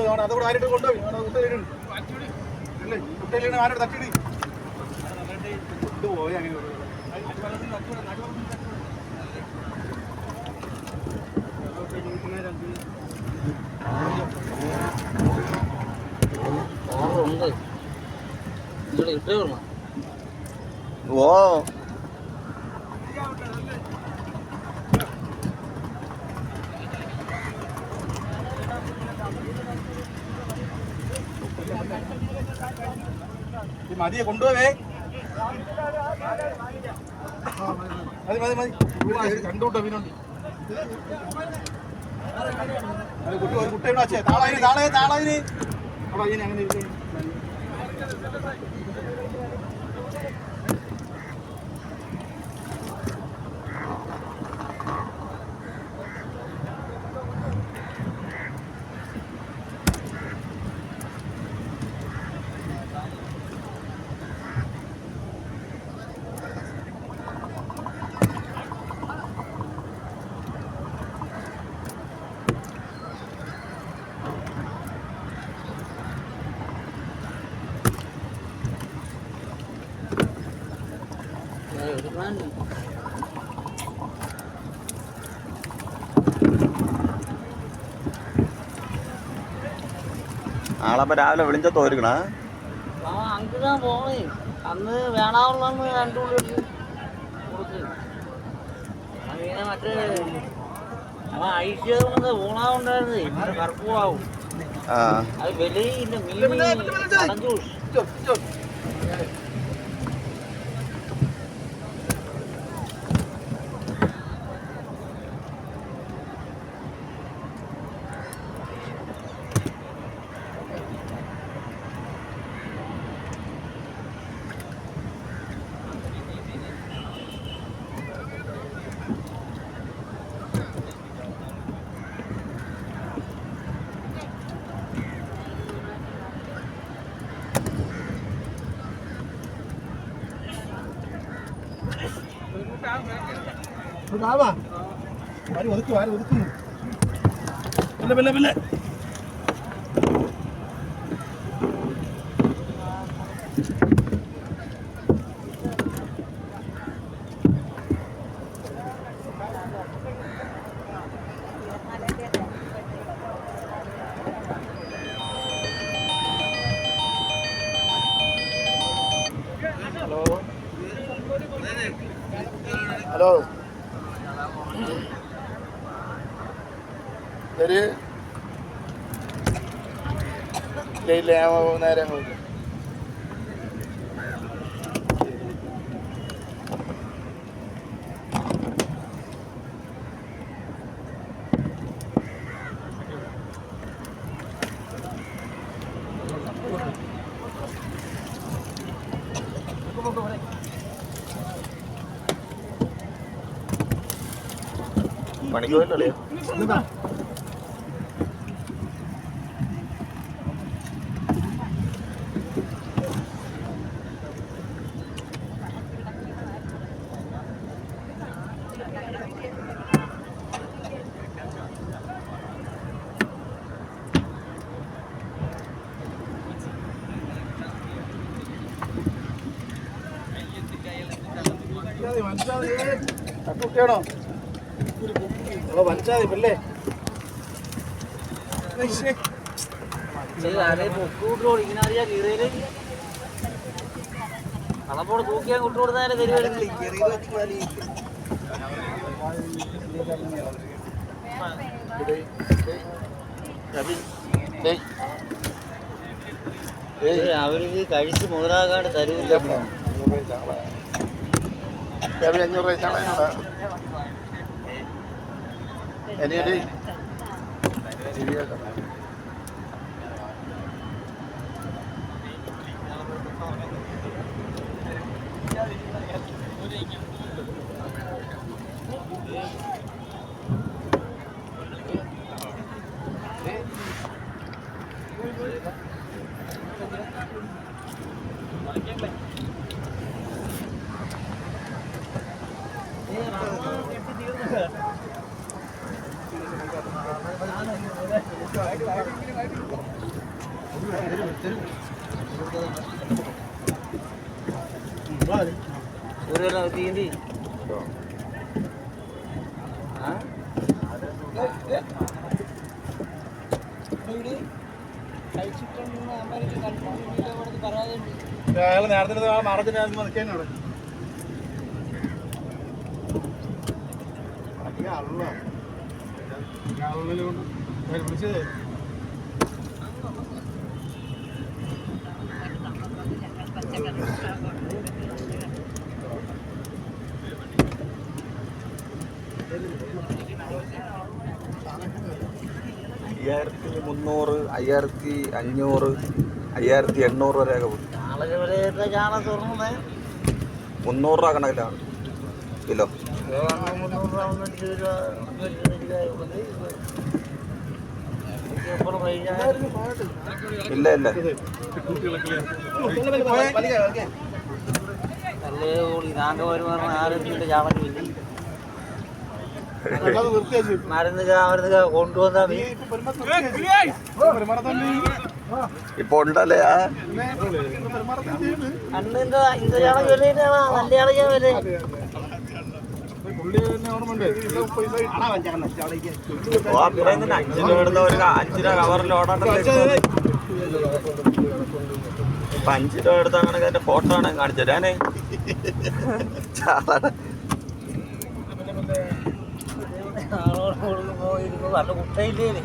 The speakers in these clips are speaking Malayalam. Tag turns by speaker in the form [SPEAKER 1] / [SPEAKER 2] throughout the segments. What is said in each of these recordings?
[SPEAKER 1] ഉണ്ട് അതുകൂടെ ആരുടെ കൊണ്ടുപോയി? അല്ലേ? കുട്ടയിലിടും ആരോട് തട്ടിടി കൊണ്ടുപോയി അങ്ങനെ
[SPEAKER 2] ഉണ്ട് ഇവിടെ ഇട്ടേ ഉള്ളൂ
[SPEAKER 3] ഓ
[SPEAKER 1] ഈ മതിയെ കൊണ്ടുപോവേ മതി മതി മതി. കണ്ടുകൂട്ടോ മീനുണ്ട്. അത് കുട്ടി ഒരു കുട്ടിയുടെ അച്ഛേ താളായി താളായി താളായി അവിടെ അങ്ങനെ ഇരിക്കുന്നു.
[SPEAKER 2] എടുക്കാൻ
[SPEAKER 3] ആളപ്പോ രാവിലെ വിളിഞ്ഞ
[SPEAKER 2] ആ അങ്ങ് தான் പോണേ. അന്ന് വേണാവുള്ളന്ന് രണ്ടു കൂടി കൊടുത്ത്. അങ്ങനെ മറ്റേ അവൻ ഐശ്വര്യ ഊണാവുണ്ടായിരുന്നേ. മറ്റേ കർപ്പൂറാവും
[SPEAKER 3] ആ.
[SPEAKER 2] അത് വിലയില്ല മീൻ
[SPEAKER 1] ചോ, ചോ. ഇതാവാ. ആര് ഒതുക്കും ആര് ഒതുക്കുന്നു മെല്ലെ മെല്ലെ മെല്ലെ ഹലോ ഒരു ഇല്ല ഇല്ല ഞാൻ നേരെ അങ്ങോട്ട്
[SPEAKER 3] പണിക്ക് പോയിട്ടല്ലേ
[SPEAKER 1] കുട്ടിയാണോ? ഓ പിള്ളേ
[SPEAKER 2] കൊടുത്താലേ അവർക്ക് കഴിച്ച് മുതലാകാണ്ട് തരൂല്ല.
[SPEAKER 1] അഞ്ഞൂറ് രൂപ ചാള എന്നെ
[SPEAKER 2] ഊരെല്ലാം തീണ്ടി ആ
[SPEAKER 1] അയാൾ നേരത്തെ മറച്ചിട്ട് നിൽക്കാനാണ് വിളിച്ചത്
[SPEAKER 3] അയ്യായിരത്തി മുന്നൂറ് അയ്യായിരത്തി അഞ്ഞൂറ് അയ്യായിരത്തി എണ്ണൂറ്
[SPEAKER 2] വരെ ഒക്കെ
[SPEAKER 3] മുന്നൂറ് രൂപ കണക്കിലാണ്. കിലോ.
[SPEAKER 2] മുന്നൂറ് രൂപ കൊണ്ടുവന്നാ ഇല്ല
[SPEAKER 3] ഇപ്പൊ ഉണ്ടല്ലേ ആ
[SPEAKER 2] അന്ന് നല്ല ചാണകം വില
[SPEAKER 1] പുള്ളി തന്നെ ഓർമ്മയുണ്ട്
[SPEAKER 3] ഓ പിന്നെ അഞ്ച് രൂപ ഇടുന്ന ഒരു അഞ്ചു രൂപ കവറിൽ ഇപ്പൊ അഞ്ച് രൂപ എടുത്ത അങ്ങനെ എന്റെ ഫോട്ടോ ആണ്
[SPEAKER 2] നല്ല കുട്ടയില്ലേ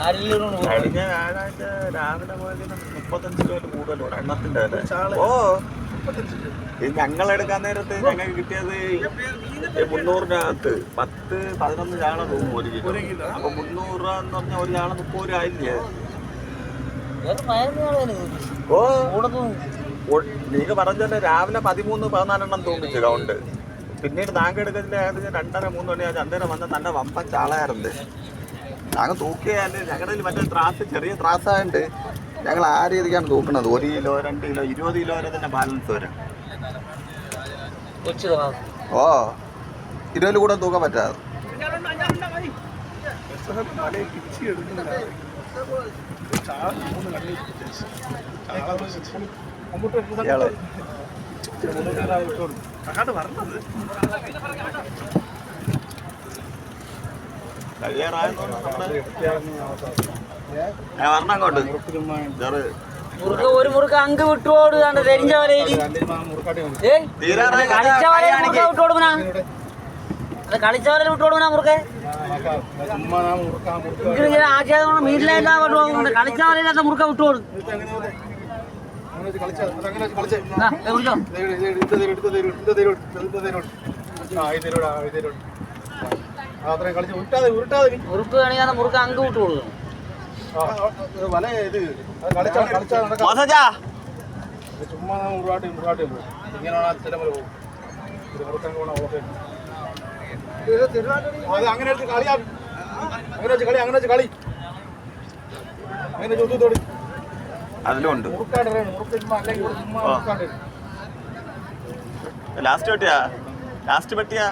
[SPEAKER 2] ആരെങ്കിലും
[SPEAKER 3] കഴിഞ്ഞ വ്യാഴാഴ്ച രാവിലെ പോയതിന് മുപ്പത്തഞ്ച് രൂപ എണ്ണത്തിന്റെ ഓ ഞങ്ങൾ എടുക്കാൻ നേരത്ത് ഞങ്ങൾക്ക് കിട്ടിയത് മുന്നൂറിനകത്ത് പത്ത് പതിനൊന്ന് ചാള പോകും ഒരു കിലോ. അപ്പൊ മുന്നൂറ് രൂപ എന്ന് പറഞ്ഞാൽ ഒരു ചാള മുപ്പത് രൂപ ആയില്ലേ ഓ. നീക്ക് പറഞ്ഞ രാവിലെ പതിമൂന്ന് പതിനാലെണ്ണം തൂങ്ങിച്ചു കൗണ്ട് പിന്നീട് താങ്ക എടുക്കുന്നതിൽ ഏകദേശം രണ്ടര മൂന്ന് ആ ചന്തേരം വന്ന നല്ല വമ്പ ചാളയാറുണ്ട് ഞങ്ങൾ തൂക്കിയാൽ ഞങ്ങളുടെ മറ്റേ ത്രാസ് ചെറിയ ത്രാസായുണ്ട് ഞങ്ങൾ ആ രീതിക്കാണ് തൂക്കുന്നത്. ഒരു കിലോ രണ്ട് കിലോ ഇരുപത് കിലോ വരെ തന്നെ ബാലൻസ് വരെ. ഓ. ഇരുപതിൽ കൂടെ തൂക്ക പറ്റാതെ ചെറു
[SPEAKER 2] മുറുക്ക ഒരു മുറുക്ക് അങ്ക് വിട്ടുപോടുകയാണ് തെരിഞ്ഞ
[SPEAKER 3] തീരാറായി
[SPEAKER 2] കളിച്ച വലയിൽ മുറുക്ക വിട്ടുകൊടുക്കണ വിട്ടുകൊടുക്കണ മുറുക്കെ? വിട്ടു
[SPEAKER 1] ചുമ്മാ ഉരുവാട്ടി പോകും ഇങ്ങനെയാണ് പോലെ പോകും ഇത് ഓക്കെ അത് അങ്ങനെ വെച്ച് കളിയാ. അങ്ങനെ വെച്ച് കളി അങ്ങനെ വെച്ച് കളി. അങ്ങനെ ചുത്തു തൊടി.
[SPEAKER 3] അതിലും ഉണ്ട്
[SPEAKER 1] മുറുക്കാണ്ട് മുറുക്ക് ചുമ്മാ അല്ലെങ്കിൽ ഇവിടെ ചുമ്മാ
[SPEAKER 3] ആ.
[SPEAKER 1] മുറുക്കാണ്ട്
[SPEAKER 3] ലാസ്റ്റ് പെട്ടിയാ ലാസ്റ്റ് പെട്ടിയാ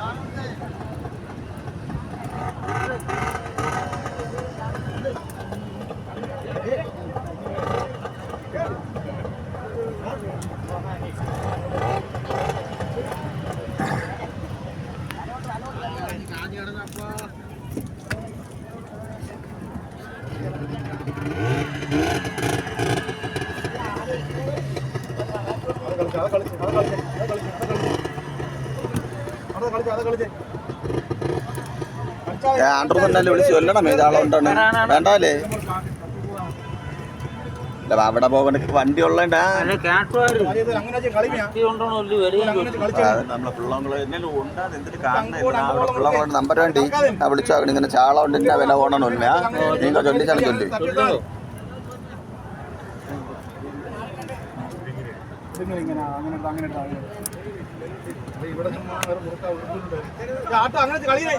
[SPEAKER 1] അത് കളിച്ച് അത് കളിച്ച് അത് കളിച്ച് അത് കളിച്ച് അത് കളിച്ച് അത് കളിച്ച് കളിച്ചാ
[SPEAKER 3] ആൻഡ്രൂ വിളിച്ച്. കൊല്ലണം വേണ്ടല്ലേ? അല്ല അവിടെ പോകണ്ട. വണ്ടി നമ്മളെ കാണുന്ന നമ്പർ വേണ്ടി ആ വിളിച്ചോ. ഇങ്ങനെ ചാള ഉണ്ട് വില പോകണമെന്നില്ല നിങ്ങൾ ചൊല്ലിച്ചാലും ചൊല്ലി.
[SPEAKER 1] ഇതിങ്ങനെ ഇങ്ങനെ അങ്ങനെ അങ്ങനെ ഇവിടെ ചുമ്മാ. ആട്ടം അങ്ങനെ വെച്ച് കളിയേ